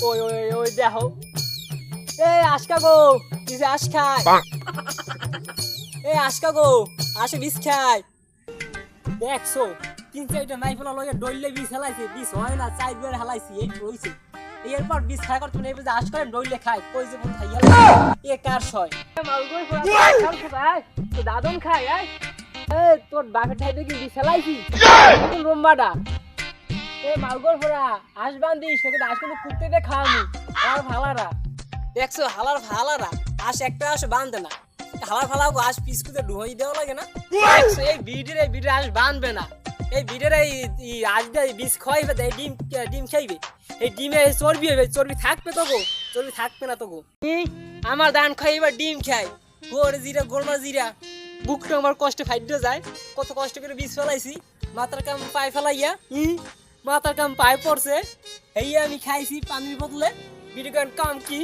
ওই ওই ওই, দেখো। এই আশকা গো কিছু আশ খায়। এই আশকা গো আসে বিষ খায়। দেখছ তিন চারটা নাই ফেলা লগে ডইলে বিষ হেলাইছে বিষ হয় না চাই বের হেলাইছি এই রইছে এরপর বিষ খায় কর তুমি এই যে আশ করে ডইলে খায় কই যে কোন খাইয়া এ কার ছয় মালগোই খায় তো দাদন খায় এই তোর বাপের ঠাইতে কি বিষ হেলাইছি? কোন রম্বাডা এ মালগোর তোকে আশ কিন্তু কুত্তে দিয়ে খাওয়ানি আর ভালারা। দেখছ হালার ভালারা। আশ একটা বাঁধে না। হালার ফালাও আশ পিস কুতে ডুহাই দেওয়া লাগে না। দেখছ এই বিডির এই বিডির আশ বাঁধবে না। এই বিডির এই আজ দিয়ে বিষ খাইবে এই ডিম ডিম খাইবে। এই ডিমে চর্বি হবে চর্বি থাকবে তো গো চর্বি থাকবে না তো গো আমার দান খাইবার ডিম খাই। গোর জিরা গোলমা জিরা। বুকটা আমার কষ্টে ফাইডে যায়। কত কষ্ট করে বিষ ফেলাইছি। মাথার কাম পায়ে ফেলাইয়া মাথার কাম পায়ে পড়ছে। এই আমি খাইছি পানির বদলে। ভিডিও কাম কি?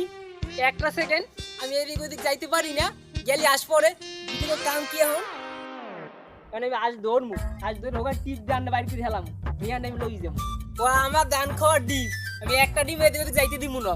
একটা সেকেন্ড আমি এদিক ওদিক যাইতে পারি না। গেলি আস পরে ভিডিও কাম কি এখন? মানে আমি আজ দৌড়মু আজ দৌড় হোক টিপ দান বাড়ি করে হেলাম বিয়ান আমি লই যাব। ও আমার দান খাওয়ার ডিম। আমি একটা ডিম এদিক ওদিক যাইতে দিব না।